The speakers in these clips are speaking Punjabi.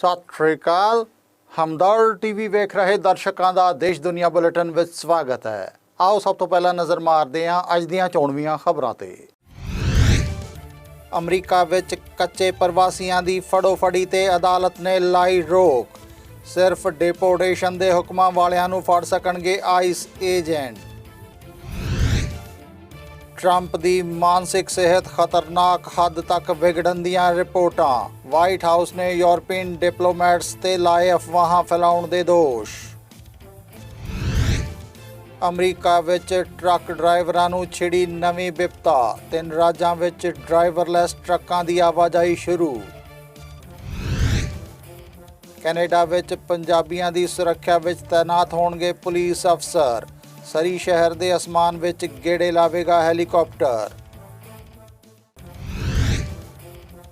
ਸਤਿ ਸ਼੍ਰੀ ਅਕਾਲ। ਹਮਦਰ ਟੀਵੀ ਵੇਖ ਰਹੇ ਦਰਸ਼ਕਾਂ ਦਾ ਦੇਸ਼ ਦੁਨੀਆ ਬੁਲੇਟਿਨ ਵਿੱਚ ਸਵਾਗਤ ਹੈ। ਆਓ ਸਭ ਤੋਂ ਪਹਿਲਾਂ ਨਜ਼ਰ ਮਾਰਦੇ ਹਾਂ ਅੱਜ ਦੀਆਂ ਚੋਣਵੀਆਂ ਖਬਰਾਂ ਤੇ। ਅਮਰੀਕਾ ਵਿੱਚ ਕੱਚੇ ਪ੍ਰਵਾਸੀਆਂ ਦੀ ਫੜੋਫੜੀ ਤੇ ਅਦਾਲਤ ਨੇ ਲਾਈ ਰੋਕ। ਸਿਰਫ ਡਿਪੋਰਟੇਸ਼ਨ ਦੇ ਹੁਕਮਾਂ ਵਾਲਿਆਂ ਨੂੰ ਫੜ ਸਕਣਗੇ ਆਈਸ ਏਜੰਟ। ਟਰੰਪ ਦੀ ਮਾਨਸਿਕ ਸਿਹਤ ਖਤਰਨਾਕ ਹੱਦ ਤੱਕ ਵਿਗੜਨ ਦੀਆਂ ਰਿਪੋਰਟਾਂ। ਵਾਈਟ ਹਾਊਸ ਨੇ ਯੂਰਪੀਅਨ ਡਿਪਲੋਮੈਟਸ ਤੇ ਲਾਏ ਅਫਵਾਹਾਂ ਫੈਲਾਉਣ ਦੇ ਦੋਸ਼। ਅਮਰੀਕਾ ਵਿੱਚ ਟਰੱਕ ਡਰਾਈਵਰਾਂ ਨੂੰ ਛਿੜੀ ਨਵੀਂ ਵਿਪਤਾ ਤਿੰਨ ਰਾਜਾਂ ਵਿੱਚ ਡਰਾਈਵਰਲੈਸ ਟਰੱਕਾਂ ਦੀ ਆਵਾਜਾਈ ਸ਼ੁਰੂ। ਕੈਨੇਡਾ ਵਿੱਚ ਪੰਜਾਬੀਆਂ ਦੀ ਸੁਰੱਖਿਆ ਵਿੱਚ ਤਾਇਨਾਤ ਹੋਣਗੇ ਪੁਲਿਸ ਅਫਸਰ। ਸਰੀ ਸ਼ਹਿਰ ਦੇ ਅਸਮਾਨ ਵਿੱਚ ਗੇੜੇ ਲਾਵੇਗਾ ਹੈਲੀਕਾਪਟਰ।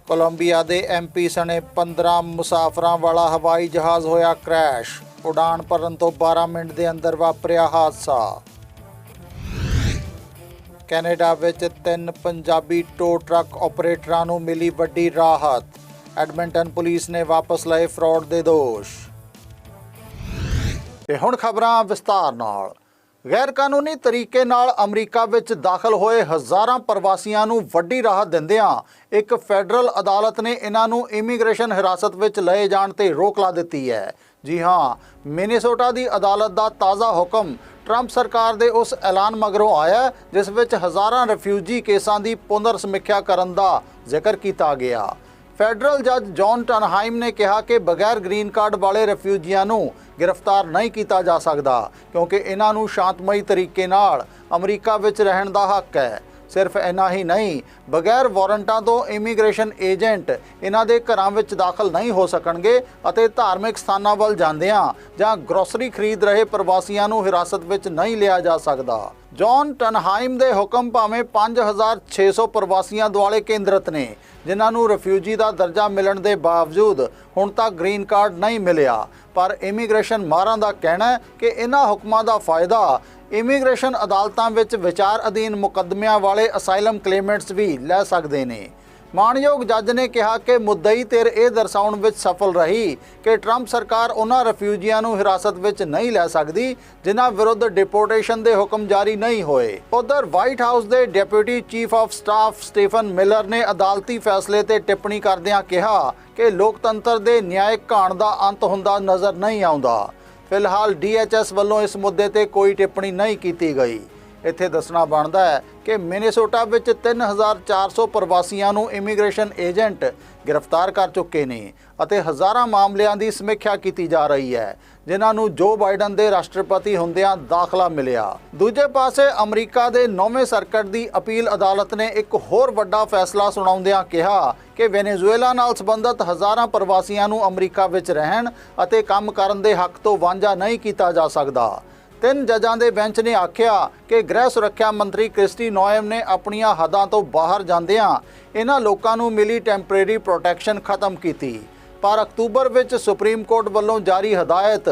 ਕੋਲੰਬੀਆ ਦੇ ਐਮਪੀ ਸਣੇ 15 ਮੁਸਾਫਰਾਂ ਵਾਲਾ ਹਵਾਈ ਜਹਾਜ਼ ਹੋਇਆ ਕ੍ਰੈਸ਼ ਉਡਾਣ ਭਰਨ ਤੋਂ 12 ਮਿੰਟ ਦੇ ਅੰਦਰ ਵਾਪਰਿਆ ਹਾਦਸਾ। ਕੈਨੇਡਾ ਵਿੱਚ ਤਿੰਨ ਪੰਜਾਬੀ ਟੋ ਟਰੱਕ ਆਪਰੇਟਰਾਂ ਨੂੰ ਮਿਲੀ ਵੱਡੀ ਰਾਹਤ, ਐਡਮਿੰਟਨ ਪੁਲਿਸ ਨੇ ਵਾਪਸ ਲਏ ਫਰਾਡ ਦੇ ਦੋਸ਼। ਤੇ ਹੁਣ ਖਬਰਾਂ ਵਿਸਤਾਰ ਨਾਲ। ਗੈਰਕਾਨੂੰਨੀ ਤਰੀਕੇ ਨਾਲ ਅਮਰੀਕਾ ਵਿੱਚ ਦਾਖਲ ਹੋਏ ਹਜ਼ਾਰਾਂ ਪ੍ਰਵਾਸੀਆਂ ਨੂੰ ਵੱਡੀ ਰਾਹਤ ਦਿੰਦਿਆਂ ਇੱਕ ਫੈਡਰਲ ਅਦਾਲਤ ਨੇ ਇਹਨਾਂ ਨੂੰ ਇਮੀਗ੍ਰੇਸ਼ਨ ਹਿਰਾਸਤ ਵਿੱਚ ਲਏ ਜਾਣ ਤੇ ਰੋਕ ਲਾ ਦਿੱਤੀ ਹੈ। ਜੀ ਹਾਂ, ਮਿਨੀਸੋਟਾ ਦੀ ਅਦਾਲਤ ਦਾ ਤਾਜ਼ਾ ਹੁਕਮ ਟਰੰਪ ਸਰਕਾਰ ਦੇ ਉਸ ਐਲਾਨ ਮਗਰੋਂ ਆਇਆ ਜਿਸ ਵਿੱਚ ਹਜ਼ਾਰਾਂ ਰਿਫਿਊਜੀ ਕੇਸਾਂ ਦੀ ਪੁਨਰ ਸਮੀਖਿਆ ਕਰਨ ਦਾ ਜ਼ਿਕਰ ਕੀਤਾ ਗਿਆ। ਫੈਡਰਲ ਜੱਜ ਜੌਨ ਟਨਹਾਈਮ ਨੇ ਕਿਹਾ ਕਿ ਬਗੈਰ ਗ੍ਰੀਨ ਕਾਰਡ ਵਾਲੇ ਰਿਫਿਊਜੀਆਂ ਨੂੰ ਗ੍ਰਿਫਤਾਰ ਨਹੀਂ ਕੀਤਾ ਜਾ ਸਕਦਾ, ਕਿਉਂਕਿ ਇਹਨਾਂ ਨੂੰ ਸ਼ਾਂਤਮਈ ਤਰੀਕੇ ਨਾਲ ਅਮਰੀਕਾ ਵਿੱਚ ਰਹਿਣ ਦਾ ਹੱਕ ਹੈ। ਸਿਰਫ ਇੰਨਾ ਹੀ ਨਹੀਂ, ਬਗੈਰ ਵਾਰੰਟਾਂ ਤੋਂ ਇਮੀਗ੍ਰੇਸ਼ਨ ਏਜੰਟ ਇਹਨਾਂ ਦੇ ਘਰਾਂ ਵਿੱਚ ਦਾਖਲ ਨਹੀਂ ਹੋ ਸਕਣਗੇ ਅਤੇ ਧਾਰਮਿਕ ਸਥਾਨਾਂ ਵੱਲ ਜਾਂਦਿਆਂ ਜਾਂ ਗਰੋਸਰੀ ਖਰੀਦ ਰਹੇ ਪ੍ਰਵਾਸੀਆਂ ਨੂੰ ਹਿਰਾਸਤ ਵਿੱਚ ਨਹੀਂ ਲਿਆ ਜਾ ਸਕਦਾ। ਜੌਨ ਟਨਹਾਈਮ ਦੇ ਹੁਕਮ ਭਾਵੇਂ 5600 ਪ੍ਰਵਾਸੀਆਂ ਦੁਆਲੇ ਕੇਂਦਰਿਤ ਨੇ, ਜਿਨ੍ਹਾਂ ਨੂੰ ਰਿਫਿਊਜੀ ਦਾ ਦਰਜਾ ਮਿਲਣ ਦੇ ਬਾਵਜੂਦ ਹੁਣ ਤੱਕ ਗ੍ਰੀਨ ਕਾਰਡ ਨਹੀਂ ਮਿਲਿਆ। ਪਰ ਇਮੀਗ੍ਰੇਸ਼ਨ ਮਾਰਾਂ ਦਾ ਕਹਿਣਾ ਹੈ ਕਿ ਇਹਨਾਂ ਹੁਕਮਾਂ ਦਾ ਫਾਇਦਾ ਇਮੀਗ੍ਰੇਸ਼ਨ ਅਦਾਲਤਾਂ ਵਿੱਚ ਵਿਚਾਰ ਅਧੀਨ ਮੁਕੱਦਮਿਆਂ ਵਾਲੇ ਅਸਾਈਲਮ ਕਲੇਮੈਂਟਸ ਵੀ ਲੈ ਸਕਦੇ ਨੇ। ਮਾਣਯੋਗ ਜੱਜ ਨੇ ਕਿਹਾ ਕਿ ਮੁੱਦਈ ਧਿਰ ਇਹ ਦਰਸਾਉਣ ਵਿੱਚ ਸਫਲ ਰਹੀ ਕਿ ਟਰੰਪ ਸਰਕਾਰ ਉਹਨਾਂ ਰਿਫਿਊਜੀਆਂ ਨੂੰ ਹਿਰਾਸਤ ਵਿੱਚ ਨਹੀਂ ਲੈ ਸਕਦੀ, ਜਿਨ੍ਹਾਂ ਵਿਰੁੱਧ ਡਿਪੋਰਟੇਸ਼ਨ ਦੇ ਹੁਕਮ ਜਾਰੀ ਨਹੀਂ ਹੋਏ। ਉਧਰ ਵਾਈਟ ਹਾਊਸ ਦੇ deputy chief of staff Stephen Miller ਨੇ ਅਦਾਲਤੀ ਫੈਸਲੇ ਤੇ ਟਿੱਪਣੀ ਕਰਦਿਆਂ ਕਿਹਾ ਕਿ ਲੋਕਤੰਤਰ ਦੇ ਨਿਆਇਕ ਘਾਣ ਦਾ ਅੰਤ ਹੁੰਦਾ ਨਜ਼ਰ ਨਹੀਂ ਆਉਂਦਾ। ਫਿਲਹਾਲ ਡੀਐਚਐਸ ਵੱਲੋਂ ਇਸ ਮੁੱਦੇ ਤੇ ਕੋਈ ਟਿੱਪਣੀ ਨਹੀਂ ਕੀਤੀ ਗਈ। ਇੱਥੇ ਦੱਸਣਾ ਬਣਦਾ ਹੈ ਕਿ ਮਿਨੇਸੋਟਾ ਵਿੱਚ 3400 ਪ੍ਰਵਾਸੀਆਂ ਨੂੰ ਇਮੀਗ੍ਰੇਸ਼ਨ ਏਜੰਟ ਗ੍ਰਿਫਤਾਰ ਕਰ ਚੁੱਕੇ ਨੇ ਅਤੇ ਹਜ਼ਾਰਾਂ ਮਾਮਲਿਆਂ ਦੀ ਸਮੀਖਿਆ ਕੀਤੀ ਜਾ ਰਹੀ ਹੈ, ਜਿਨ੍ਹਾਂ ਨੂੰ ਜੋ ਬਾਈਡਨ ਦੇ ਰਾਸ਼ਟਰਪਤੀ ਹੁੰਦਿਆਂ ਦਾਖਲਾ ਮਿਲਿਆ। ਦੂਜੇ ਪਾਸੇ, ਅਮਰੀਕਾ ਦੇ ਨੌਵੇਂ ਸਰਕਟ ਦੀ ਅਪੀਲ ਅਦਾਲਤ ਨੇ ਇੱਕ ਹੋਰ ਵੱਡਾ ਫੈਸਲਾ ਸੁਣਾਉਂਦਿਆਂ ਕਿਹਾ ਕਿ ਵੈਨੇਜ਼ੁਏਲਾ ਨਾਲ ਸੰਬੰਧਿਤ ਹਜ਼ਾਰਾਂ ਪ੍ਰਵਾਸੀਆਂ ਨੂੰ ਅਮਰੀਕਾ ਵਿੱਚ ਰਹਿਣ ਅਤੇ ਕੰਮ ਕਰਨ ਦੇ ਹੱਕ ਤੋਂ ਵਾਂਝਾ ਨਹੀਂ ਕੀਤਾ ਜਾ ਸਕਦਾ। ਤਿੰਨ ਜੱਜਾਂ ਦੇ ਬੈਂਚ ਨੇ ਆਖਿਆ ਕਿ ਗ੍ਰਹਿ ਸੁਰੱਖਿਆ ਮੰਤਰੀ ਕ੍ਰਿਸਟੀ ਨੋਇਮ ਨੇ ਆਪਣੀਆਂ ਹੱਦਾਂ ਤੋਂ ਬਾਹਰ ਜਾਂਦਿਆਂ ਇਹਨਾਂ ਲੋਕਾਂ ਨੂੰ ਮਿਲੀ ਟੈਂਪਰੇਰੀ ਪ੍ਰੋਟੈਕਸ਼ਨ ਖਤਮ ਕੀਤੀ। ਪਰ ਅਕਤੂਬਰ ਵਿੱਚ ਸੁਪਰੀਮ ਕੋਰਟ ਵੱਲੋਂ ਜਾਰੀ ਹਦਾਇਤ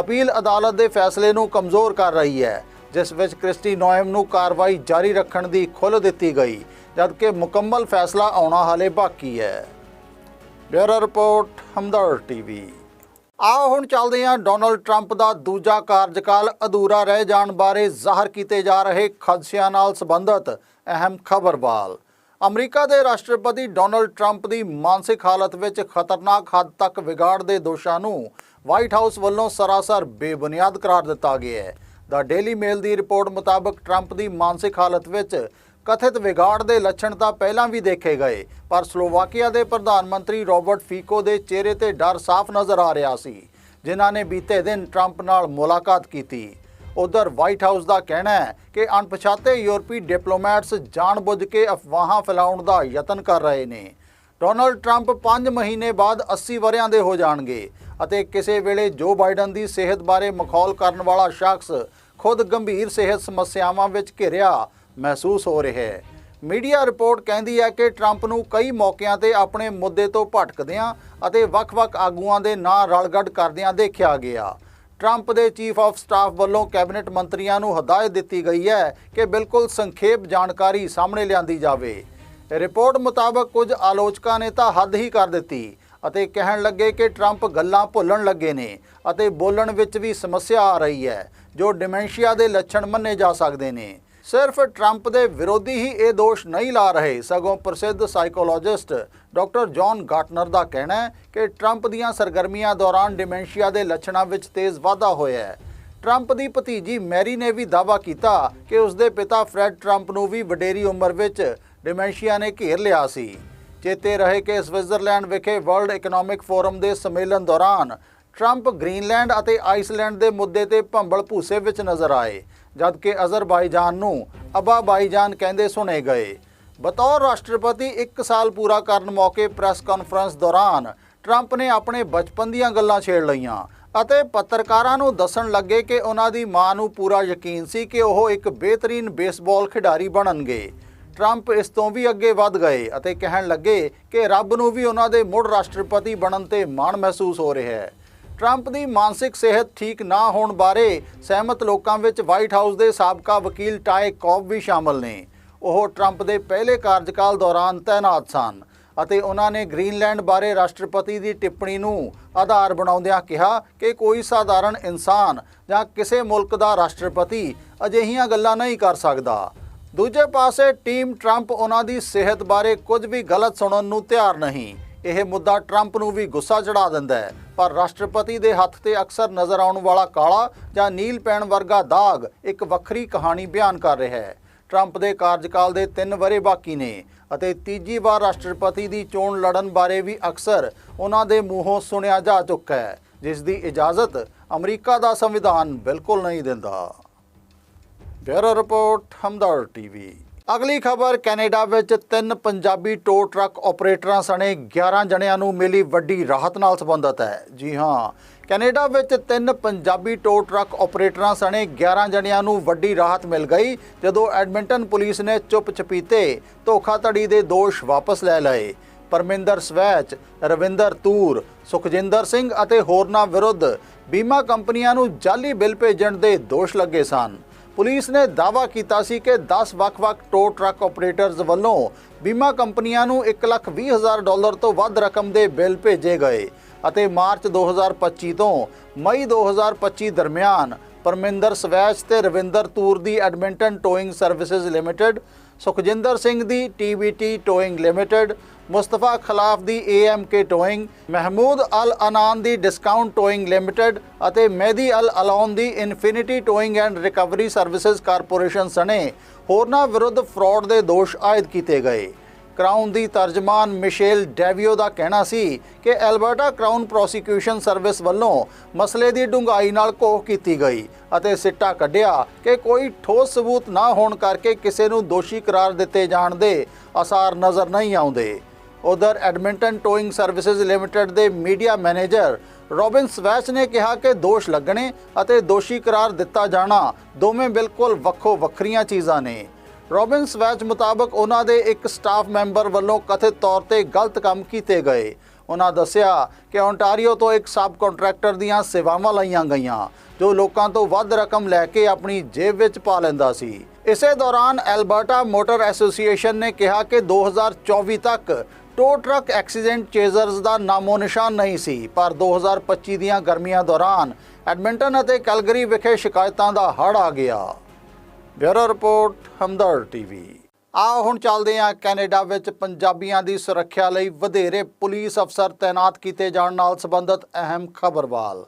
ਅਪੀਲ ਅਦਾਲਤ ਦੇ ਫੈਸਲੇ ਨੂੰ ਕਮਜ਼ੋਰ ਕਰ ਰਹੀ ਹੈ, ਜਿਸ ਵਿੱਚ ਕ੍ਰਿਸਟੀ ਨੋਇਮ ਨੂੰ ਕਾਰਵਾਈ ਜਾਰੀ ਰੱਖਣ ਦੀ ਖੁੱਲ੍ਹ ਦਿੱਤੀ ਗਈ, ਜਦਕਿ ਮੁਕੰਮਲ ਫੈਸਲਾ ਆਉਣਾ ਹਾਲੇ ਬਾਕੀ ਹੈ। Bureau report Hamdard TV. ਆਓ ਹੁਣ ਚੱਲਦੇ ਹਾਂ ਡੋਨਲਡ ਟਰੰਪ ਦਾ ਦੂਜਾ ਕਾਰਜਕਾਲ। ਅਧੂਰਾ ਰਹਿ ਜਾਣ ਬਾਰੇ ਜ਼ਾਹਰ ਕੀਤੇ ਜਾ ਰਹੇ ਖਦਸ਼ਿਆਂ ਨਾਲ ਸੰਬੰਧਿਤ ਅਹਿਮ ਖਬਰ ਵੱਲ। ਅਮਰੀਕਾ ਦੇ ਰਾਸ਼ਟਰਪਤੀ ਡੋਨਲਡ ਟਰੰਪ ਦੀ ਮਾਨਸਿਕ ਹਾਲਤ ਵਿੱਚ ਖਤਰਨਾਕ ਹੱਦ ਤੱਕ ਵਿਗਾੜ ਦੇ ਦੋਸ਼ਾਂ ਨੂੰ ਵਾਈਟ ਹਾਊਸ ਵੱਲੋਂ ਸਰਾਸਰ ਬੇਬੁਨਿਆਦ ਕਰਾਰ ਦਿੱਤਾ ਗਿਆ ਹੈ। ਦਾ ਡੇਲੀ ਮੇਲ ਦੀ ਰਿਪੋਰਟ ਮੁਤਾਬਕ ਟਰੰਪ ਦੀ ਮਾਨਸਿਕ ਹਾਲਤ ਵਿੱਚ ਕਥਿਤ ਵਿਗਾੜ ਦੇ ਲੱਛਣ ਤਾਂ ਪਹਿਲਾਂ ਵੀ ਦੇਖੇ ਗਏ, ਪਰ ਸਲੋਵਾਕੀਆ ਦੇ ਪ੍ਰਧਾਨ ਮੰਤਰੀ ਰੋਬਰਟ ਫੀਕੋ ਦੇ ਚਿਹਰੇ ਤੇ ਡਰ ਸਾਫ਼ ਨਜ਼ਰ ਆ ਰਿਹਾ ਸੀ, ਜਿਨ੍ਹਾਂ ਨੇ ਬੀਤੇ ਦਿਨ ਟਰੰਪ ਨਾਲ ਮੁਲਾਕਾਤ ਕੀਤੀ। ਉਧਰ ਵਾਈਟ ਹਾਊਸ ਦਾ ਕਹਿਣਾ ਹੈ ਕਿ ਅਣਪਛਾਤੇ ਯੂਰਪੀ ਡਿਪਲੋਮੈਟਸ ਜਾਣਬੁੱਝ ਕੇ ਅਫਵਾਹਾਂ ਫੈਲਾਉਣ ਦਾ ਯਤਨ ਕਰ ਰਹੇ ਨੇ। ਡੋਨਲਡ ਟਰੰਪ 5 ਮਹੀਨੇ ਬਾਅਦ 80 ਵਰਿਆਂ ਦੇ ਹੋ ਜਾਣਗੇ ਅਤੇ ਕਿਸੇ ਵੇਲੇ ਜੋ ਬਾਈਡਨ ਦੀ ਸਿਹਤ ਬਾਰੇ ਮਖੌਲ ਕਰਨ ਵਾਲਾ ਸ਼ਖਸ ਖੁਦ ਗੰਭੀਰ ਸਿਹਤ ਸਮੱਸਿਆਵਾਂ ਵਿੱਚ ਘਿਰਿਆ ਮਹਿਸੂਸ ਹੋ ਰਿਹਾ ਹੈ। ਮੀਡੀਆ ਰਿਪੋਰਟ ਕਹਿੰਦੀ ਹੈ ਕਿ ਟਰੰਪ ਨੂੰ ਕਈ ਮੌਕਿਆਂ ਤੇ ਆਪਣੇ ਮੁੱਦੇ ਤੋਂ ਭਟਕਦਿਆਂ ਅਤੇ ਵੱਖ-ਵੱਖ ਆਗੂਆਂ ਦੇ ਨਾਂ ਰਲਗੱਡ ਕਰਦਿਆਂ ਦੇਖਿਆ ਗਿਆ। ਟਰੰਪ ਦੇ ਚੀਫ ਆਫ ਸਟਾਫ ਵੱਲੋਂ ਕੈਬਨਿਟ ਮੰਤਰੀਆਂ ਨੂੰ ਹਦਾਇਤ ਦਿੱਤੀ ਗਈ ਹੈ ਕਿ ਬਿਲਕੁਲ ਸੰਖੇਪ ਜਾਣਕਾਰੀ ਸਾਹਮਣੇ ਲਿਆਂਦੀ ਜਾਵੇ। ਰਿਪੋਰਟ ਮੁਤਾਬਕ ਕੁਝ ਆਲੋਚਕਾਂ ਨੇ ਤਾਂ ਹੱਦ ਹੀ ਕਰ ਦਿੱਤੀ ਅਤੇ ਕਹਿਣ ਲੱਗੇ ਕਿ ਟਰੰਪ ਗੱਲਾਂ ਭੁੱਲਣ ਲੱਗੇ ਨੇ ਅਤੇ ਬੋਲਣ ਵਿੱਚ ਵੀ ਸਮੱਸਿਆ ਆ ਰਹੀ ਹੈ, ਜੋ ਡਿਮੈਂਸ਼ੀਆ ਦੇ ਲੱਛਣ ਮੰਨੇ ਜਾ ਸਕਦੇ ਨੇ। ਸਿਰਫ ਟਰੰਪ ਦੇ ਵਿਰੋਧੀ ਹੀ ਇਹ ਦੋਸ਼ ਨਹੀਂ ਲਾ ਰਹੇ, ਸਗੋਂ ਪ੍ਰਸਿੱਧ ਸਾਈਕੋਲੋਜਿਸਟ ਡਾਕਟਰ ਜੌਨ ਗਾਟਨਰ ਦਾ ਕਹਿਣਾ ਹੈ ਕਿ ਟਰੰਪ ਦੀਆਂ ਸਰਗਰਮੀਆਂ ਦੌਰਾਨ ਡਿਮੈਂਸ਼ੀਆ ਦੇ ਲੱਛਣਾਂ ਵਿੱਚ ਤੇਜ਼ ਵਾਧਾ ਹੋਇਆ ਹੈ। ਟਰੰਪ ਦੀ ਭਤੀਜੀ ਮੈਰੀ ਨੇ ਵੀ ਦਾਅਵਾ ਕੀਤਾ ਕਿ ਉਸਦੇ ਪਿਤਾ ਫਰੈਡ ਟਰੰਪ ਨੂੰ ਵੀ ਵਡੇਰੀ ਉਮਰ ਵਿੱਚ ਡਿਮੈਂਸ਼ੀਆ ਨੇ ਘੇਰ ਲਿਆ ਸੀ। ਚੇਤੇ ਰਹੇ ਕਿ ਸਵਿਟਜ਼ਰਲੈਂਡ ਵਿਖੇ ਵਰਲਡ ਇਕਨੋਮਿਕ ਫੋਰਮ ਦੇ ਸੰਮੇਲਨ ਦੌਰਾਨ ਟਰੰਪ ਗ੍ਰੀਨਲੈਂਡ ਅਤੇ ਆਈਸਲੈਂਡ ਦੇ ਮੁੱਦੇ ਤੇ ਭੰਬਲ ਭੂਸੇ ਵਿੱਚ ਨਜ਼ਰ ਆਏ। ਜਦਕਿ ਅਜ਼ਰਬਾਈਜਾਨ ਨੂੰ ਅਬਾਬਾਈਜਾਨ ਕਹਿੰਦੇ ਸੁਣੇ ਗਏ। ਬਤੌਰ ਰਾਸ਼ਟਰਪਤੀ 1 ਸਾਲ ਪੂਰਾ ਕਰਨ ਮੌਕੇ ਪ੍ਰੈਸ ਕਾਨਫਰੰਸ ਦੌਰਾਨ ਟਰੰਪ ਨੇ ਆਪਣੇ ਬਚਪਨ ਦੀਆਂ ਗੱਲਾਂ ਛੇੜ ਲਈਆਂ ਅਤੇ ਪੱਤਰਕਾਰਾਂ ਨੂੰ ਦੱਸਣ ਲੱਗੇ ਕਿ ਉਹਨਾਂ ਦੀ ਮਾਂ ਨੂੰ ਪੂਰਾ ਯਕੀਨ ਸੀ ਕਿ ਉਹ ਇੱਕ ਬਿਹਤਰੀਨ ਬੇਸਬਾਲ ਖਿਡਾਰੀ ਬਣਨਗੇ। ਟਰੰਪ ਇਸ ਤੋਂ ਵੀ ਅੱਗੇ ਵੱਧ ਗਏ ਅਤੇ ਕਹਿਣ ਲੱਗੇ ਕਿ ਰੱਬ ਨੂੰ ਵੀ ਉਹਨਾਂ ਦੇ ਮੁੜ ਰਾਸ਼ਟਰਪਤੀ ਬਣਨ ਤੇ ਮਾਣ ਮਹਿਸੂਸ ਹੋ ਰਿਹਾ ਹੈ। ਟਰੰਪ ਦੀ ਮਾਨਸਿਕ ਸਿਹਤ ਠੀਕ ਨਾ ਹੋਣ ਬਾਰੇ ਸਹਿਮਤ ਲੋਕਾਂ ਵਿੱਚ ਵਾਈਟ ਹਾਊਸ ਦੇ ਸਾਬਕਾ ਵਕੀਲ ਟਾਈ ਕੌਬ ਵੀ ਸ਼ਾਮਲ ਨੇ। ਉਹ ਟਰੰਪ ਦੇ ਪਹਿਲੇ ਕਾਰਜਕਾਲ ਦੌਰਾਨ ਤਾਇਨਾਤ ਸਨ ਅਤੇ ਉਹਨਾਂ ਨੇ ਗ੍ਰੀਨਲੈਂਡ ਬਾਰੇ ਰਾਸ਼ਟਰਪਤੀ ਦੀ ਟਿੱਪਣੀ ਨੂੰ ਆਧਾਰ ਬਣਾਉਂਦਿਆਂ ਕਿਹਾ ਕਿ ਕੋਈ ਸਾਧਾਰਨ ਇਨਸਾਨ ਜਾਂ ਕਿਸੇ ਮੁਲਕ ਦਾ ਰਾਸ਼ਟਰਪਤੀ ਅਜਿਹੀਆਂ ਗੱਲਾਂ ਨਹੀਂ ਕਰ ਸਕਦਾ। ਦੂਜੇ ਪਾਸੇ ਟੀਮ ਟਰੰਪ ਉਹਨਾਂ ਦੀ ਸਿਹਤ ਬਾਰੇ ਕੁਝ ਵੀ ਗਲਤ ਸੁਣਨ ਨੂੰ ਤਿਆਰ ਨਹੀਂ। ਇਹ ਮੁੱਦਾ ਟਰੰਪ ਨੂੰ ਵੀ ਗੁੱਸਾ ਚੜਾ ਦਿੰਦਾ ਹੈ। ਪਰ ਰਾਸ਼ਟਰਪਤੀ ਦੇ ਹੱਥ ਤੇ ਅਕਸਰ ਨਜ਼ਰ ਆਉਣ ਵਾਲਾ ਕਾਲਾ ਜਾਂ ਨੀਲ ਪੈਣ ਵਰਗਾ ਦਾਗ ਇੱਕ ਵੱਖਰੀ ਕਹਾਣੀ ਬਿਆਨ ਕਰ ਰਿਹਾ ਹੈ। ਟਰੰਪ ਦੇ ਕਾਰਜਕਾਲ ਦੇ 3 ਵਰੇ ਬਾਕੀ ਨੇ ਅਤੇ ਤੀਜੀ ਵਾਰ ਰਾਸ਼ਟਰਪਤੀ ਦੀ ਚੋਣ ਲੜਨ ਬਾਰੇ ਵੀ ਅਕਸਰ ਉਹਨਾਂ ਦੇ ਮੂੰਹੋਂ ਸੁਣਿਆ ਜਾ ਚੁੱਕਾ ਹੈ, ਜਿਸ ਦੀ ਇਜਾਜ਼ਤ ਅਮਰੀਕਾ ਦਾ ਸੰਵਿਧਾਨ ਬਿਲਕੁਲ ਨਹੀਂ ਦਿੰਦਾ। Bureau report Hamdard TV. ਅਗਲੀ ਖਬਰ, ਕੈਨੇਡਾ ਵਿੱਚ ਤਿੰਨ ਪੰਜਾਬੀ ਟੋ ਟਰੱਕ ਆਪਰੇਟਰਾਂ ਸਣੇ 11 ਜਣਿਆਂ ਨੂੰ ਮਿਲੀ ਵੱਡੀ ਰਾਹਤ ਨਾਲ ਸੰਬੰਧਿਤ ਹੈ। ਜੀ ਹਾਂ, ਕੈਨੇਡਾ ਵਿੱਚ ਤਿੰਨ ਪੰਜਾਬੀ ਟੋ ਟਰੱਕ ਆਪਰੇਟਰਾਂ ਸਣੇ 11 ਜਣਿਆਂ ਨੂੰ ਵੱਡੀ ਰਾਹਤ ਮਿਲ ਗਈ, ਜਦੋਂ ਐਡਮਿੰਟਨ ਪੁਲਿਸ ਨੇ ਚੁੱਪ ਚਪੀਤੇ ਧੋਖਾਧੜੀ ਦੇ ਦੋਸ਼ ਵਾਪਸ ਲੈ ਲਏ। ਪਰਮਿੰਦਰ ਸਵੈਚ, ਰਵਿੰਦਰ ਤੂਰ ਸੁਖਜਿੰਦਰ ਸਿੰਘ ਅਤੇ ਹੋਰਨਾਂ ਵਿਰੁੱਧ ਬੀਮਾ ਕੰਪਨੀਆਂ ਨੂੰ ਜਾਲੀ ਬਿੱਲ ਭੇਜਣ ਦੇ ਦੋਸ਼ ਲੱਗੇ ਸਨ। ਪੁਲਿਸ ਨੇ ਦਾਅਵਾ ਕੀਤਾ ਸੀ ਕਿ 10 ਵੱਖ-ਵੱਖ ਟੋ ਟਰੱਕ ਆਪਰੇਟਰਜ਼ ਵੱਲੋਂ ਬੀਮਾ ਕੰਪਨੀਆਂ ਨੂੰ 1,20,000 ਡਾਲਰ ਤੋਂ ਵੱਧ ਰਕਮ ਦੇ ਬਿੱਲ ਭੇਜੇ ਗਏ ਅਤੇ ਮਾਰਚ 2025 ਤੋਂ ਮਈ 2025 ਦਰਮਿਆਨ ਪਰਮਿੰਦਰ ਸਵੈਚ ਤੇ ਰਵਿੰਦਰ ਤੂਰ ਦੀ Edmonton towing services limited Sukhjinder Singh ਦੀ ਟੀਬੀਟੀ ਟੋਇੰਗ ਲਿਮਟਿਡ ਮੁਸਤਫਾ ਖਿਲਾਫ ਦੀ AMK towing Mahmoud Al Anan ਦੀ ਡਿਸਕਾਊਂਟ ਟੋਇੰਗ ਲਿਮਟਿਡ ਅਤੇ Mehdi Al Alon the infinity towing and recovery services corporation ਸਣੇ ਹੋਰਨਾਂ ਵਿਰੁੱਧ ਫਰਾਡ ਦੇ ਦੋਸ਼ ਆਇਦ ਕੀਤੇ ਗਏ। ਕਰਾਊਨ ਦੀ ਤਰਜਮਾਨ ਮਿਸ਼ੇਲ ਡੈਵਿਓ ਦਾ ਕਹਿਣਾ ਸੀ ਕਿ ਐਲਬਰਟਾ ਕਰਾਊਨ ਪ੍ਰੋਸੀਕਿਊਸ਼ਨ ਸਰਵਿਸ ਵੱਲੋਂ ਮਸਲੇ ਦੀ ਡੂੰਘਾਈ ਨਾਲ ਕੋਹ ਕੀਤੀ ਗਈ ਅਤੇ ਸਿੱਟਾ ਕੱਢਿਆ ਕਿ ਕੋਈ ਠੋਸ ਸਬੂਤ ਨਾ ਹੋਣ ਕਰਕੇ ਕਿਸੇ ਨੂੰ ਦੋਸ਼ੀ ਕਰਾਰ ਦਿੱਤੇ ਜਾਣ ਦੇ ਅਸਾਰ ਨਜ਼ਰ ਨਹੀਂ ਆਉਂਦੇ। ਉਧਰ ਐਡਮਿੰਟਨ ਟੋਇੰਗ ਸਰਵਿਸਿਜ਼ ਲਿਮਟਿਡ ਦੇ ਮੀਡੀਆ ਮੈਨੇਜਰ ਰੋਬਿਨ ਸਵੈਚ ਨੇ ਕਿਹਾ ਕਿ ਦੋਸ਼ ਲੱਗਣੇ ਅਤੇ ਦੋਸ਼ੀ ਕਰਾਰ ਦਿੱਤਾ ਜਾਣਾ ਦੋਵੇਂ ਬਿਲਕੁਲ ਵੱਖੋ ਵੱਖਰੀਆਂ ਚੀਜ਼ਾਂ ਨੇ। ਰੋਬਿਨ ਸਵੈਚ ਮੁਤਾਬਕ ਉਹਨਾਂ ਦੇ ਇੱਕ ਸਟਾਫ ਮੈਂਬਰ ਵੱਲੋਂ ਕਥਿਤ ਤੌਰ ਤੇ ਗਲਤ ਕੰਮ ਕੀਤੇ ਗਏ। ਉਹਨਾਂ ਦੱਸਿਆ ਕਿ ਓਨਟਾਰੀਓ ਤੋਂ ਇੱਕ ਸਬ ਕੰਟਰੈਕਟਰ ਦੀਆਂ ਸੇਵਾਵਾਂ ਲਈਆਂ ਗਈਆਂ, ਜੋ ਲੋਕਾਂ ਤੋਂ ਵੱਧ ਰਕਮ ਲੈ ਕੇ ਆਪਣੀ ਜੇਬ ਵਿੱਚ ਪਾ ਲੈਂਦਾ ਸੀ। ਇਸੇ ਦੌਰਾਨ ਐਲਬਰਟਾ ਮੋਟਰ ਐਸੋਸੀਏਸ਼ਨ ਨੇ ਕਿਹਾ ਕਿ 2024 ਤੱਕ ਟੋ ਟਰੱਕ ਐਕਸੀਡੈਂਟ ਚੇਜ਼ਰਸ ਦਾ ਨਾਮੋ ਨਿਸ਼ਾਨ ਨਹੀਂ ਸੀ, ਪਰ 2025 ਦੀਆਂ ਗਰਮੀਆਂ ਦੌਰਾਨ ਐਡਮਿੰਟਨ ਅਤੇ ਕੈਲਗਰੀ ਵਿਖੇ ਸ਼ਿਕਾਇਤਾਂ ਦਾ ਹੜ੍ਹ ਆ ਗਿਆ। Bureau report Hamdard TV. ਆਓ ਹੁਣ ਚੱਲਦੇ ਹਾਂ ਕੈਨੇਡਾ ਵਿੱਚ ਪੰਜਾਬੀਆਂ ਦੀ ਸੁਰੱਖਿਆ ਲਈ ਵਧੇਰੇ ਪੁਲਿਸ ਅਫਸਰ ਤਾਇਨਾਤ ਕੀਤੇ ਜਾਣ ਨਾਲ ਸੰਬੰਧਿਤ ਅਹਿਮ ਖਬਰਵਾਲ।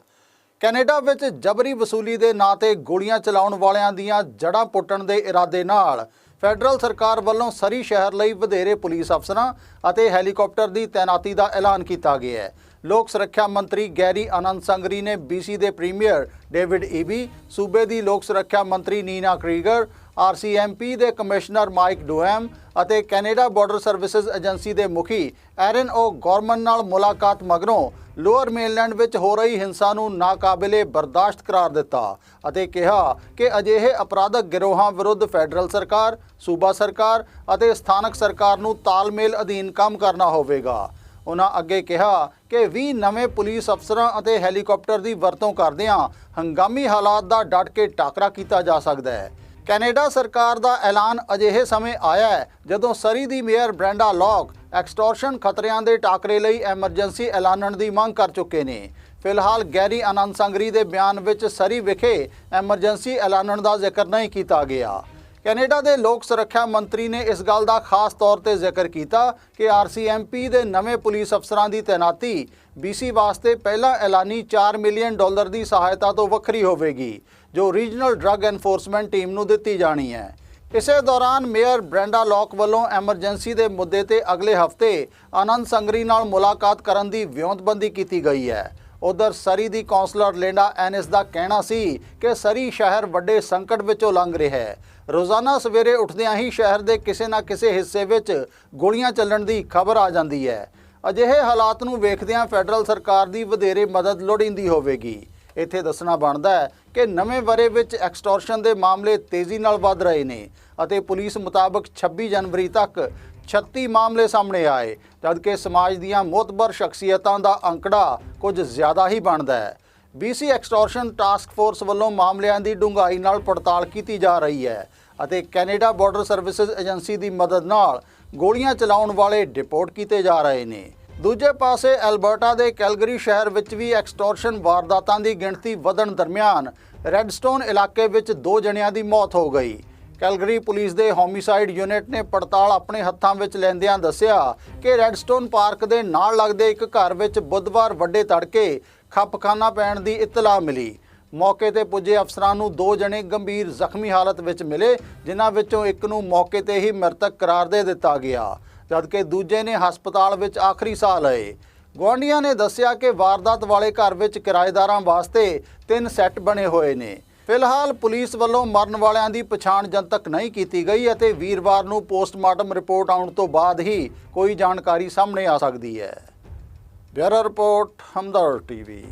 ਕੈਨੇਡਾ ਵਿੱਚ ਜਬਰੀ ਵਸੂਲੀ ਦੇ ਨਾਂ ਤੇ ਗੋਲੀਆਂ ਚਲਾਉਣ ਵਾਲਿਆਂ ਦੀਆਂ ਜੜ੍ਹਾਂ ਪੁੱਟਣ ਦੇ ਇਰਾਦੇ ਨਾਲ ਫੈਡਰਲ ਸਰਕਾਰ ਵੱਲੋਂ ਸਰੀ ਸ਼ਹਿਰ ਲਈ ਵਧੇਰੇ ਪੁਲਿਸ ਅਫਸਰਾਂ ਅਤੇ ਹੈਲੀਕਾਪਟਰ ਦੀ ਤਾਇਨਾਤੀ ਦਾ ਐਲਾਨ ਕੀਤਾ ਗਿਆ ਹੈ। ਲੋਕ ਸੁਰੱਖਿਆ ਮੰਤਰੀ ਗੈਰੀ ਆਨੰਦ ਸੰਗਰੀ ਨੇ BC ਦੇ ਪ੍ਰੀਮੀਅਰ ਡੇਵਿਡ ਈਬੀ, ਸੂਬੇ ਦੀ ਲੋਕ ਸੁਰੱਖਿਆ ਮੰਤਰੀ ਨੀਨਾ ਕ੍ਰੀਗਰ RCMP ਦੇ ਕਮਿਸ਼ਨਰ ਮਾਈਕ ਡੋਐਮ ਅਤੇ ਕੈਨੇਡਾ ਬਾਰਡਰ ਸਰਵਿਸਿਜ਼ ਏਜੰਸੀ ਦੇ ਮੁਖੀ ਐਰਨ ਓ ਗੌਰਮਨ ਨਾਲ ਮੁਲਾਕਾਤ ਮਗਰੋਂ ਲੋਅਰ ਮੇਨਲੈਂਡ ਵਿੱਚ ਹੋ ਰਹੀ ਹਿੰਸਾ ਨੂੰ ਨਾਕਾਬਿਲੇ ਬਰਦਾਸ਼ਤ ਕਰਾਰ ਦਿੱਤਾ ਅਤੇ ਕਿਹਾ ਕਿ ਅਜਿਹੇ ਅਪਰਾਧਕ ਗਿਰੋਹਾਂ ਵਿਰੁੱਧ ਫੈਡਰਲ ਸਰਕਾਰ, ਸੂਬਾ ਸਰਕਾਰ ਅਤੇ ਸਥਾਨਕ ਸਰਕਾਰ ਨੂੰ ਤਾਲਮੇਲ ਅਧੀਨ ਕੰਮ ਕਰਨਾ ਹੋਵੇਗਾ। ਉਹਨਾਂ ਅੱਗੇ ਕਿਹਾ ਕਿ 20 ਨਵੇਂ ਪੁਲਿਸ ਅਫਸਰਾਂ ਅਤੇ ਹੈਲੀਕਾਪਟਰ ਦੀ ਵਰਤੋਂ ਕਰਦਿਆਂ ਹੰਗਾਮੀ ਹਾਲਾਤ ਦਾ ਡਟ ਕੇ ਟਾਕਰਾ ਕੀਤਾ ਜਾ ਸਕਦਾ ਹੈ। ਕੈਨੇਡਾ ਸਰਕਾਰ ਦਾ ਐਲਾਨ ਅਜਿਹੇ ਸਮੇਂ ਆਇਆ ਹੈ, ਜਦੋਂ ਸਰੀ ਦੀ ਮੇਅਰ ਬ੍ਰੈਂਡਾ ਲੌਕ ਐਕਸਟੋਰਸ਼ਨ ਖਤਰਿਆਂ ਦੇ ਟਾਕਰੇ ਲਈ ਐਮਰਜੈਂਸੀ ਐਲਾਨਣ ਦੀ ਮੰਗ ਕਰ ਚੁੱਕੇ ਨੇ। ਫਿਲਹਾਲ ਗੈਰੀ ਆਨੰਦ ਸੰਗਰੀ ਦੇ ਬਿਆਨ ਵਿੱਚ ਸਰੀ ਵਿਖੇ ਐਮਰਜੈਂਸੀ ਐਲਾਨਣ ਦਾ ਜ਼ਿਕਰ ਨਹੀਂ ਕੀਤਾ ਗਿਆ। ਕੈਨੇਡਾ ਦੇ ਲੋਕ ਸੁਰੱਖਿਆ ਮੰਤਰੀ ਨੇ ਇਸ ਗੱਲ ਦਾ ਖਾਸ ਤੌਰ ਤੇ ਜ਼ਿਕਰ ਕੀਤਾ ਕਿ ਆਰਸੀਐਮਪੀ ਦੇ ਨਵੇਂ ਪੁਲਿਸ ਅਫਸਰਾਂ ਦੀ ਤੈਨਾਤੀ BC ਵਾਸਤੇ ਪਹਿਲਾਂ ਐਲਾਨੀ 4 ਮਿਲੀਅਨ ਡਾਲਰ ਦੀ ਸਹਾਇਤਾ ਤੋਂ ਵੱਖਰੀ ਹੋਵੇਗੀ। ਜੋ ਰੀਜਨਲ ਡਰੱਗ ਐਨਫੋਰਸਮੈਂਟ ਟੀਮ ਨੂੰ ਦਿੱਤੀ ਜਾਣੀ ਹੈ। ਇਸੇ ਦੌਰਾਨ ਮੇਅਰ ਬ੍ਰੈਂਡਾ ਲੌਕ ਵੱਲੋਂ ਐਮਰਜੈਂਸੀ ਦੇ ਮੁੱਦੇ ਤੇ ਅਗਲੇ ਹਫ਼ਤੇ ਆਨੰਦ ਸੰਗਰੀ ਨਾਲ ਮੁਲਾਕਾਤ ਕਰਨ ਦੀ ਵਿਉਂਤਬੰਦੀ ਕੀਤੀ ਗਈ ਹੈ। ਉਧਰ ਸਰੀ ਦੀ ਕਾਉਂਸਲਰ ਲਿੰਡਾ ਐਨਿਸ ਦਾ ਕਹਿਣਾ ਸੀ ਕਿ ਸਰੀ ਸ਼ਹਿਰ ਵੱਡੇ ਸੰਕਟ ਵਿੱਚੋਂ ਲੰਘ ਰਿਹਾ ਹੈ। ਰੋਜ਼ਾਨਾ ਸਵੇਰੇ ਉੱਠਦਿਆਂ ਹੀ ਸ਼ਹਿਰ ਦੇ ਕਿਸੇ ਨਾ ਕਿਸੇ ਹਿੱਸੇ ਵਿੱਚ ਗੋਲੀਆਂ ਚੱਲਣ ਦੀ ਖਬਰ ਆ ਜਾਂਦੀ ਹੈ। ਅਜਿਹੇ ਹਾਲਾਤ ਨੂੰ ਵੇਖਦਿਆਂ ਫੈਡਰਲ ਸਰਕਾਰ ਦੀ ਵਧੇਰੇ ਮਦਦ ਲੋੜੀਂਦੀ ਹੋਵੇਗੀ। ਇੱਥੇ ਦੱਸਣਾ ਬਣਦਾ ਹੈ ਕਿ ਨਵੇਂ ਵਰੇ ਵਿੱਚ ਐਕਸਟੋਰਸ਼ਨ ਦੇ ਮਾਮਲੇ ਤੇਜ਼ੀ ਨਾਲ ਵੱਧ ਰਹੇ ਨੇ ਅਤੇ ਪੁਲਿਸ ਮੁਤਾਬਕ 26 ਜਨਵਰੀ ਤੱਕ 36 ਮਾਮਲੇ ਸਾਹਮਣੇ ਆਏ, ਜਦਕਿ ਸਮਾਜ ਦੀਆਂ ਮੋਤਬਰ ਸ਼ਖਸੀਅਤਾਂ ਦਾ ਅੰਕੜਾ ਕੁਝ ਜ਼ਿਆਦਾ ਹੀ ਬਣਦਾ ਹੈ। BC ਐਕਸਟੋਰਸ਼ਨ ਟਾਸਕ ਫੋਰਸ ਵੱਲੋਂ ਮਾਮਲਿਆਂ ਦੀ ਡੂੰਘਾਈ ਨਾਲ ਪੜਤਾਲ ਕੀਤੀ ਜਾ ਰਹੀ ਹੈ ਅਤੇ ਕੈਨੇਡਾ ਬਾਰਡਰ ਸਰਵਿਸਿਜ਼ ਏਜੰਸੀ ਦੀ ਮਦਦ ਨਾਲ ਗੋਲੀਆਂ ਚਲਾਉਣ ਵਾਲੇ ਡਿਪੋਰਟ ਕੀਤੇ ਜਾ ਰਹੇ ਨੇ। ਦੂਜੇ ਪਾਸੇ ਐਲਬਰਟਾ ਦੇ ਕੈਲਗਰੀ ਸ਼ਹਿਰ ਵਿੱਚ ਵੀ ਐਕਸਟੋਰਸ਼ਨ ਵਾਰਦਾਤਾਂ ਦੀ ਗਿਣਤੀ ਵਧਣ ਦਰਮਿਆਨ ਰੈਡਸਟੋਨ ਇਲਾਕੇ ਵਿੱਚ ਦੋ ਜਣਿਆਂ ਦੀ ਮੌਤ ਹੋ ਗਈ। ਕੈਲਗਰੀ ਪੁਲਿਸ ਦੇ ਹੋਮਿਸਾਈਡ ਯੂਨਿਟ ਨੇ ਪੜਤਾਲ ਆਪਣੇ ਹੱਥਾਂ ਵਿੱਚ ਲੈਂਦਿਆਂ ਦੱਸਿਆ ਕਿ ਰੈਡਸਟੋਨ ਪਾਰਕ ਦੇ ਨਾਲ ਲੱਗਦੇ ਇੱਕ ਘਰ ਵਿੱਚ ਬੁੱਧਵਾਰ ਵੱਡੇ ਤੜਕੇ ਖੱਪਖਾਨਾ ਪੈਣ ਦੀ ਇਤਲਾਹ ਮਿਲੀ। ਮੌਕੇ ਤੇ ਪੁੱਜੇ ਅਫਸਰਾਂ ਨੂੰ ਦੋ ਜਣੇ ਗੰਭੀਰ ਜ਼ਖਮੀ ਹਾਲਤ ਵਿੱਚ ਮਿਲੇ, ਜਿਨ੍ਹਾਂ ਵਿੱਚੋਂ ਇੱਕ ਨੂੰ ਮੌਕੇ ਤੇ ਹੀ ਮ੍ਰਿਤਕ ਕਰਾਰ ਦੇ ਦਿੱਤਾ ਗਿਆ। ਜਦਕਿ ਦੂਜੇ ਨੇ ਹਸਪਤਾਲ ਵਿੱਚ ਆਖਰੀ ਸਾਹ ਲਏ। ਗੁਆਂਢੀਆਂ ਨੇ ਦੱਸਿਆ ਕਿ ਵਾਰਦਾਤ ਵਾਲੇ ਘਰ ਵਿੱਚ ਕਿਰਾਏਦਾਰਾਂ ਵਾਸਤੇ ਤਿੰਨ ਸੈੱਟ ਬਣੇ ਹੋਏ ਨੇ। ਫਿਲਹਾਲ ਪੁਲਿਸ ਵੱਲੋਂ ਮਰਨ ਵਾਲਿਆਂ ਦੀ ਪਛਾਣ ਜਨਤਕ ਨਹੀਂ ਕੀਤੀ ਗਈ ਅਤੇ ਵੀਰਵਾਰ ਨੂੰ ਪੋਸਟਮਾਰਟਮ ਰਿਪੋਰਟ ਆਉਣ ਤੋਂ ਬਾਅਦ ਹੀ ਕੋਈ ਜਾਣਕਾਰੀ ਸਾਹਮਣੇ ਆ ਸਕਦੀ ਹੈ। Bureau report Hamdard TV.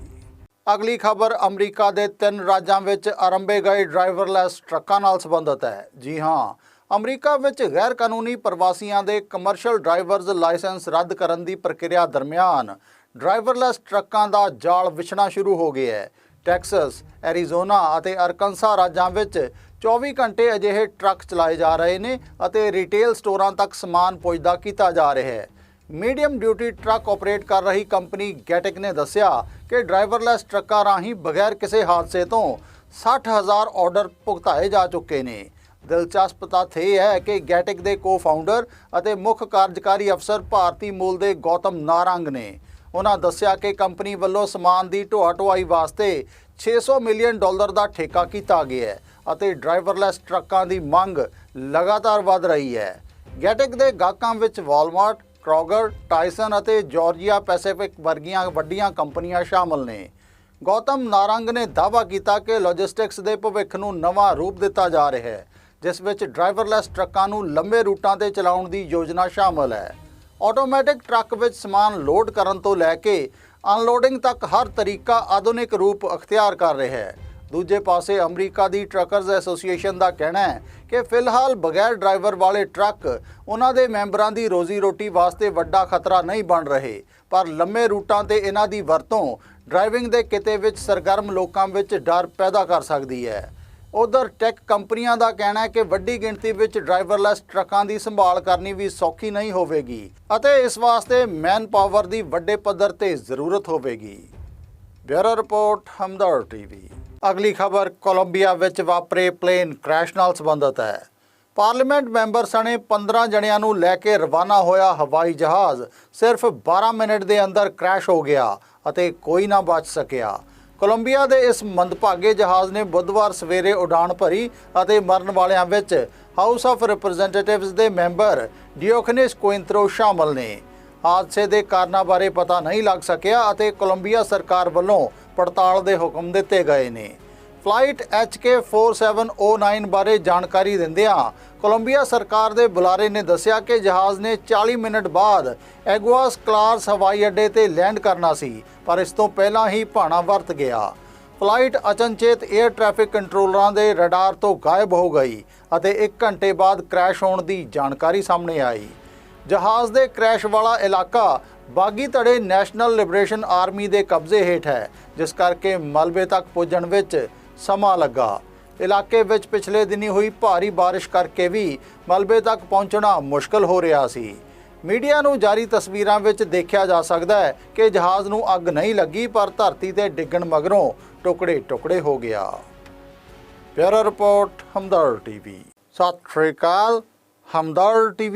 ਅਗਲੀ ਖਬਰ ਅਮਰੀਕਾ ਦੇ ਤਿੰਨ ਰਾਜਾਂ ਵਿੱਚ ਆਰੰਭੇ ਗਏ ਡਰਾਈਵਰਲੈਸ ਟਰੱਕਾਂ ਨਾਲ ਸੰਬੰਧਿਤ ਹੈ। ਜੀ ਹਾਂ ਅਮਰੀਕਾ ਵਿੱਚ ਗੈਰ ਕਾਨੂੰਨੀ ਪ੍ਰਵਾਸੀਆਂ ਦੇ ਕਮਰਸ਼ੀਅਲ ਡਰਾਈਵਰਜ਼ ਲਾਇਸੈਂਸ ਰੱਦ ਕਰਨ ਦੀ ਪ੍ਰਕਿਰਿਆ ਦਰਮਿਆਨ ਡਰਾਈਵਰਲੈਸ ਟਰੱਕਾਂ ਦਾ ਜਾਲ ਵਿਛਣਾ ਸ਼ੁਰੂ ਹੋ ਗਿਆ ਹੈ। ਟੈਕਸਸ, ਐਰੀਜ਼ੋਨਾ ਅਤੇ ਅਰਕਨਸਾ ਰਾਜਾਂ ਵਿੱਚ 24 ਘੰਟੇ ਅਜਿਹੇ ਟਰੱਕ ਚਲਾਏ ਜਾ ਰਹੇ ਨੇ ਅਤੇ ਰਿਟੇਲ ਸਟੋਰਾਂ ਤੱਕ ਸਮਾਨ ਪੁੱਜਦਾ ਕੀਤਾ ਜਾ ਰਿਹਾ ਹੈ। ਮੀਡੀਅਮ ਡਿਊਟੀ ਟਰੱਕ ਆਪਰੇਟ ਕਰ ਰਹੀ ਕੰਪਨੀ ਗੈਟਿਕ ਨੇ ਦੱਸਿਆ ਕਿ ਡਰਾਈਵਰਲੈਸ ਟਰੱਕਾਂ ਰਾਹੀਂ ਬਗੈਰ ਕਿਸੇ ਹਾਦਸੇ ਤੋਂ 60000 ਆਰਡਰ ਭੁਗਤਾਏ ਜਾ ਚੁੱਕੇ ਨੇ। ਦਿਲਚਸਪ ਤੱਥ ਇਹ ਹੈ ਕਿ ਗੈਟਿਕ ਦੇ ਕੋ-ਫਾਊਂਡਰ ਅਤੇ ਮੁੱਖ ਕਾਰਜਕਾਰੀ ਅਫਸਰ ਭਾਰਤੀ ਮੂਲ ਦੇ ਗੌਤਮ ਨਾਰੰਗ ਨੇ। ਉਹਨਾਂ ਦੱਸਿਆ ਕਿ ਕੰਪਨੀ ਵੱਲੋਂ ਸਮਾਨ ਦੀ ਢੋਆ ਢੋਆਈ ਵਾਸਤੇ 600 ਮਿਲੀਅਨ ਡਾਲਰ ਦਾ ਠੇਕਾ ਕੀਤਾ ਗਿਆ ਹੈ ਅਤੇ ਡਰਾਈਵਰਲੈਸ ਟਰੱਕਾਂ ਦੀ ਮੰਗ ਲਗਾਤਾਰ ਵਧ ਰਹੀ ਹੈ। ਗੈਟਿਕ ਦੇ ਗਾਹਕਾਂ ਵਿੱਚ ਵਾਲਮਾਰਟ, ਕ੍ਰੋਗਰ, ਟਾਈਸਨ ਅਤੇ ਜਾਰਜੀਆ ਪੈਸੀਫਿਕ ਵਰਗੀਆਂ ਵੱਡੀਆਂ ਕੰਪਨੀਆਂ ਸ਼ਾਮਲ ਨੇ। ਗੌਤਮ ਨਾਰੰਗ ਨੇ ਦਾਅਵਾ ਕੀਤਾ ਕਿ ਲੌਜਿਸਟਿਕਸ ਦੇ ਭਵਿੱਖ ਨੂੰ ਨਵਾਂ ਰੂਪ ਦਿੱਤਾ ਜਾ ਰਿਹਾ ਹੈ। ਜਿਸ ਵਿੱਚ ਡਰਾਈਵਰਲੈਸ ਟਰੱਕਾਂ ਨੂੰ ਲੰਬੇ ਰੂਟਾਂ ਤੇ ਚਲਾਉਣ ਦੀ ਯੋਜਨਾ ਸ਼ਾਮਲ ਹੈ। ਆਟੋਮੈਟਿਕ ਟਰੱਕ ਵਿੱਚ ਸਮਾਨ ਲੋਡ ਕਰਨ ਤੋਂ ਲੈ ਕੇ ਅਨਲੋਡਿੰਗ ਤੱਕ ਹਰ ਤਰੀਕਾ ਆਧੁਨਿਕ ਰੂਪ ਅਖਤਿਆਰ ਕਰ ਰਿਹਾ ਹੈ। ਦੂਜੇ ਪਾਸੇ ਅਮਰੀਕਾ ਦੀ ਟਰੱਕਰਜ਼ ਐਸੋਸੀਏਸ਼ਨ ਦਾ ਕਹਿਣਾ ਹੈ ਕਿ ਫਿਲਹਾਲ ਬਗੈਰ ਡਰਾਈਵਰ ਵਾਲੇ ਟਰੱਕ ਉਹਨਾਂ ਦੇ ਮੈਂਬਰਾਂ ਦੀ ਰੋਜ਼ੀ ਰੋਟੀ ਵਾਸਤੇ ਵੱਡਾ ਖਤਰਾ ਨਹੀਂ ਬਣ ਰਹੇ। ਪਰ ਲੰਮੇ ਰੂਟਾਂ ਤੇ ਇਹਨਾਂ ਦੀ ਵਰਤੋਂ ਡਰਾਈਵਿੰਗ ਦੇ ਕਿਤੇ ਵਿੱਚ ਸਰਗਰਮ ਲੋਕਾਂ ਵਿੱਚ ਡਰ ਪੈਦਾ ਕਰ ਸਕਦੀ ਹੈ। ਉਧਰ ਟੈਕ ਕੰਪਨੀਆਂ ਦਾ ਕਹਿਣਾ ਹੈ ਕਿ ਵੱਡੀ ਗਿਣਤੀ ਵਿੱਚ ਡਰਾਈਵਰਲੈਸ ਟਰੱਕਾਂ ਦੀ ਸੰਭਾਲ ਕਰਨੀ ਵੀ ਸੌਖੀ ਨਹੀਂ ਹੋਵੇਗੀ ਅਤੇ ਇਸ ਵਾਸਤੇ ਮੈਨ ਪਾਵਰ ਦੀ ਵੱਡੇ ਪੱਧਰ ਤੇ ਜ਼ਰੂਰਤ ਹੋਵੇਗੀ। Bureau report Hamdard TV. ਅਗਲੀ ਖਬਰ, ਕੋਲੰਬੀਆ ਵਿੱਚ ਵਾਪਰੇ ਪਲੇਨ ਕ੍ਰੈਸ਼ ਨਾਲ ਸੰਬੰਧਿਤ ਹੈ। ਪਾਰਲੀਮੈਂਟ ਮੈਂਬਰ ਸਣੇ 15 ਜਣਿਆਂ ਨੂੰ ਲੈ ਕੇ ਰਵਾਨਾ ਹੋਇਆ ਹਵਾਈ ਜਹਾਜ਼ ਸਿਰਫ 12 ਮਿੰਟ ਦੇ ਅੰਦਰ ਕ੍ਰੈਸ਼ ਹੋ ਗਿਆ ਅਤੇ ਕੋਈ ਨਾ ਬਚ ਸਕਿਆ। ਕੋਲੰਬੀਆ ਦੇ ਇਸ ਮੰਦਭਾਗੇ ਜਹਾਜ਼ ਨੇ ਬੁੱਧਵਾਰ ਸਵੇਰੇ ਉਡਾਣ ਭਰੀ ਅਤੇ ਮਰਨ ਵਾਲਿਆਂ ਵਿੱਚ ਹਾਊਸ ਆਫ ਰਿਪਰੈਜ਼ੈਂਟੇਟਿਵਸ ਦੇ ਮੈਂਬਰ ਡਿਓਖਨਿਸ ਕੋਇੰਤਰੋ ਸ਼ਾਮਲ ਨੇ। ਹਾਦਸੇ ਦੇ ਕਾਰਨਾਂ ਬਾਰੇ ਪਤਾ ਨਹੀਂ ਲੱਗ ਸਕਿਆ ਅਤੇ ਕੋਲੰਬੀਆ ਸਰਕਾਰ ਵੱਲੋਂ ਪੜਤਾਲ ਦੇ ਹੁਕਮ ਦਿੱਤੇ ਗਏ ਨੇ। ਫਲਾਈਟ HK4709 ਬਾਰੇ ਜਾਣਕਾਰੀ ਦਿੰਦਿਆਂ ਕੋਲੰਬੀਆ ਸਰਕਾਰ ਦੇ ਬੁਲਾਰੇ ਨੇ ਦੱਸਿਆ ਕਿ ਜਹਾਜ਼ ਨੇ 40 ਮਿੰਟ ਬਾਅਦ ਐਗਵਾਸ ਕਲਾਸ ਹਵਾਈ ਅੱਡੇ ਤੇ ਲੈਂਡ ਕਰਨਾ ਸੀ, ਪਰ ਇਸ ਤੋਂ ਪਹਿਲਾਂ ਹੀ ਭਾਣਾ ਵਰਤ ਗਿਆ। ਫਲਾਈਟ ਅਚਨਚੇਤ 에ਅਰ ਟ੍ਰੈਫਿਕ ਕੰਟਰੋਲਰਾਂ ਦੇ ਰਡਾਰ ਤੋਂ ਗਾਇਬ ਹੋ ਗਈ ਅਤੇ 1 ਘੰਟੇ ਬਾਅਦ ਕ੍ਰੈਸ਼ ਹੋਣ ਦੀ ਜਾਣਕਾਰੀ ਸਾਹਮਣੇ ਆਈ। ਜਹਾਜ਼ ਦੇ ਕ੍ਰੈਸ਼ ਵਾਲਾ ਇਲਾਕਾ ਬਾਗੀ ਧੜੇ ਨੈਸ਼ਨਲ ਲਿਬਰੇਸ਼ਨ ਆਰਮੀ ਦੇ ਕਬਜ਼ੇ ਹੇਠ ਹੈ, ਜਿਸ ਕਰਕੇ ਮਲਬੇ ਤੱਕ ਪੁੱਜਣ ਵਿੱਚ ਸਮਾਂ ਲੱਗਾ। ਇਲਾਕੇ ਵਿੱਚ ਪਿਛਲੇ ਦਿਨੀ ਹੋਈ ਭਾਰੀ ਬਾਰਿਸ਼ ਕਰਕੇ ਵੀ ਮਲਬੇ ਤੱਕ ਪਹੁੰਚਣਾ ਮੁਸ਼ਕਲ ਹੋ ਰਿਹਾ ਸੀ। ਮੀਡੀਆ ਨੂੰ ਜਾਰੀ ਤਸਵੀਰਾਂ ਵਿੱਚ ਦੇਖਿਆ ਜਾ ਸਕਦਾ ਹੈ ਕਿ ਜਹਾਜ਼ ਨੂੰ ਅੱਗ ਨਹੀਂ ਲੱਗੀ, ਪਰ ਧਰਤੀ ਤੇ ਡਿੱਗਣ ਮਗਰੋਂ ਟੁਕੜੇ-ਟੁਕੜੇ ਹੋ ਗਿਆ। ਪਿਆਰਾ ਰਿਪੋਰਟ ਹਮਦਰ ਟੀਵੀ। ਸਤਿ ਸ਼੍ਰੀ ਅਕਾਲ ਹਮਦਰ ਟੀਵੀ